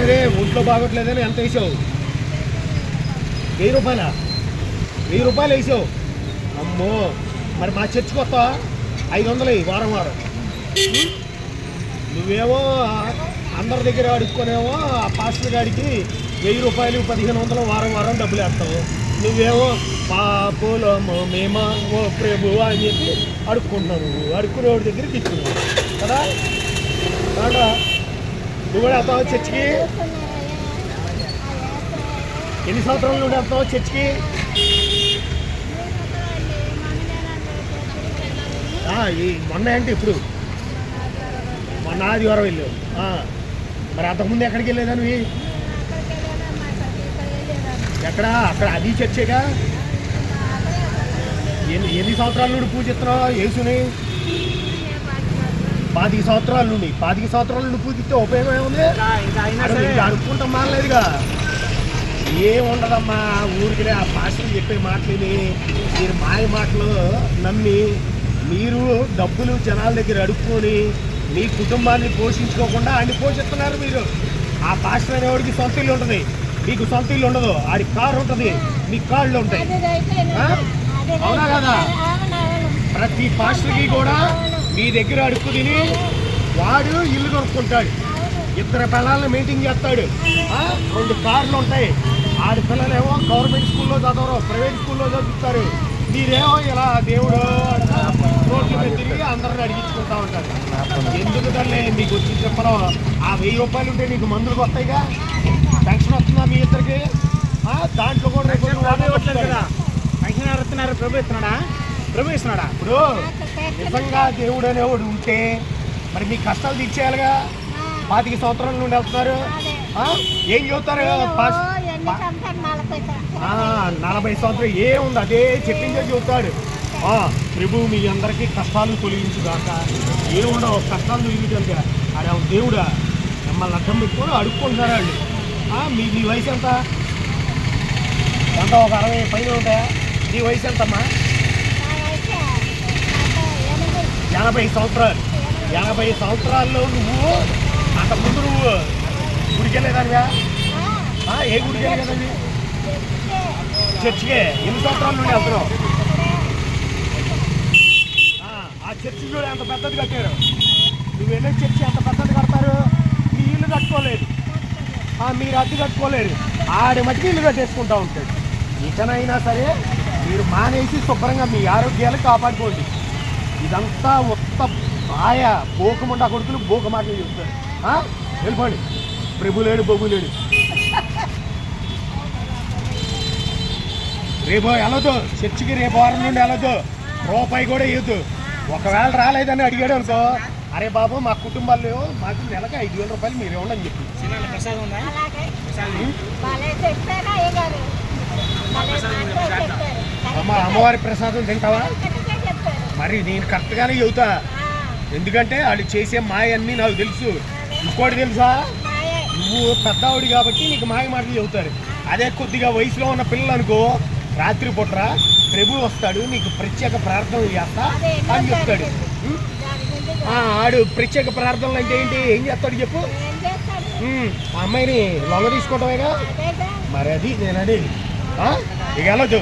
అదే ఒంట్లో బాగోట్లేదని ఎంత వేసావు? వెయ్యి రూపాయల? వెయ్యి రూపాయలు వేసావు. అమ్మో మరి మా చర్చికి వస్తావా ఐదు వందలు వారం వారం. నువ్వేమో అందరి దగ్గర అడుక్కునేమో ఆ పాస్టర్ గారికి వెయ్యి రూపాయలు పదిహేను వందలు వారం వారం డబ్బులు వేస్తావు. నువ్వేమో పాపులము మేమా ఓ ప్రభు అని చెప్పి అడుక్కుంటున్నావు నువ్వు అడుక్కునేవాడి దగ్గర తీసుకున్నావు కదా? కాదా నువ్వు కూడా వస్తావు చర్చికి? ఎన్ని సంవత్సరాలు నుండి వస్తావు చర్చికి? ఈ మొన్న అంటే ఇప్పుడు. మొన్న ఆదివారం వెళ్ళావు. మరి అంతకుముందు ఎక్కడికి వెళ్ళేదా నువ్వు? ఎక్కడ? అక్కడ అది చర్చేగా? ఎన్ని ఎన్ని సంవత్సరాల నుండి పూజిస్తున్నావు యేసుని? పాతిక సంవత్సరాల నుండి పాతిక సంవత్సరాల నుండి పూజిస్తే ఉపయోగం ఏముంది? అనుకుంటాం మానలేదుగా ఏముండదమ్మా ఊరికినే ఆ భాషలు చెప్పే మాటలని మీరు మాయ మాటలు నమ్మి మీరు డబ్బులు జనాల దగ్గర అడుక్కొని మీ కుటుంబాన్ని పోషించుకోకుండా అన్ని పోషిస్తున్నారు మీరు. ఆ పాస్టర్ అనేవాడికి సొంత ఇల్లు ఉంటుంది. మీకు సొంత ఇల్లు ఉండదు. ఆడి కారు ఉంటుంది. మీ కాళ్ళు ఉంటాయి? అవునా కదా? ప్రతి పాస్టర్కి కూడా మీ దగ్గర అడుక్కు తిని వాడు ఇల్లు కొనుక్కుంటాడు ఇద్దరు పిల్లల్ని మెయింటైన్ చేస్తాడు? రెండు కార్లు ఉంటాయి. ఆడి పిల్లలేమో గవర్నమెంట్ స్కూల్లో చదవరు ప్రైవేట్ స్కూల్లో చదువుతారు. మీరేమో ఇలా దేవుడు అంటా రోడ్ల మీద తిరిగి అందరిని అడిగించుకుంటా ఉంటారు. ఎందుకు తల్లి? మీకు వచ్చి చెప్పడం ఆ వెయ్యి రూపాయలు ఉంటే నీకు మందులకు వస్తాయిగా పెన్షన్ వస్తుందా మీ ఇద్దరికి? దాంట్లో కూడా పెన్షన్ వాడే వాడే ఇస్తున్నాడా ఇప్పుడు నిజంగా దేవుడు అనేవాడు ఉంటే మరి మీ కష్టాలు తీర్చేయాలిగా? పాతిక సంవత్సరాల నుండి వెళ్తున్నారు? ఏం ఆ, నలభై సంవత్సరం ఏముంది అదే చెప్పిందే చెబుతాడు. ఆ, ప్రభు మీ అందరికీ కష్టాలు తొలగించుగాక. ఏముండవు కష్టాలు తొలగించాక ఆడ దేవుడా మిమ్మల్ని అర్థం పెట్టుకొని అడుక్కుంటున్నారు వాళ్ళు మీ మీ వయసు ఎంత? ఎంత? ఒక అరవై పైన ఉంటాయా? నీ వయసు ఎంతమ్మా? ఎనభై సంవత్సరాలు. ఎనభై సంవత్సరాల్లో నువ్వు అంత ముందు నువ్వు గుడికెళ్ళేదానివా ఆ, ఏ గుడికి వెళ్ళేదండి చర్చికే. ఎన్ని సంవత్సరాల నుండి వెళ్తున్నావు? ఆ, చర్చి చూడు ఎంత పెద్దది కట్టారు. నువ్వు వెళ్ళే చర్చి ఎంత పెద్దది కడతారు? మీ ఇల్లు కట్టుకోలేదు. మీరు అద్దె కట్టుకోలేరు ఆడి మట్టికి ఇల్లు కట్టేసుకుంటా ఉంటాడు. ఇకనైనా సరే మీరు మానేసి శుభ్రంగా మీ ఆరోగ్యాలు కాపాడుకోండి. ఇదంతా ఉత్త బాయ బోకముండ కొడుకులు బోక మాటలు చెప్తారు. ఆ? వెళ్ళిపోండి. ప్రభు లేడు బొగ్గు లేడు రేపు వెళ్ళదు చర్చికి రేపు వారం నుండి వెళ్ళదు రూపాయి కూడా ఇవ్వద్దు. ఒకవేళ రాలేదని అడిగాడు అనుకో అరే బాబు మా కుటుంబాల్లో మాకు నెలకు ఐదు వేల రూపాయలు మీరు ఇవ్వండి అని చెప్పి అమ్మవారి ప్రసాదం తింటావా? మరి నేను కరెక్ట్గానే చెబుతా. ఎందుకంటే వాళ్ళు చేసే మాయ అన్నీ నాకు తెలుసు. ఇంకోటి తెలుసా? నువ్వు పెద్దవాడి కాబట్టి నీకు మాయ మాటలు చెబుతారు. అదే కొద్దిగా వయసులో ఉన్న పిల్లలు అనుకో రాత్రి పుట్రా ప్రభు వస్తాడు నీకు ప్రత్యేక ప్రార్థన చేస్తా అని చెప్తాడు. ఆడు ప్రత్యేక ప్రార్థనలు అంటే ఏంటి? ఏం చేస్తాడు చెప్పు? ఆ అమ్మాయిని లొంగ తీసుకోవటమేగా? మరి అది నేను ఆ? ఇక వెళ్ళొద్దు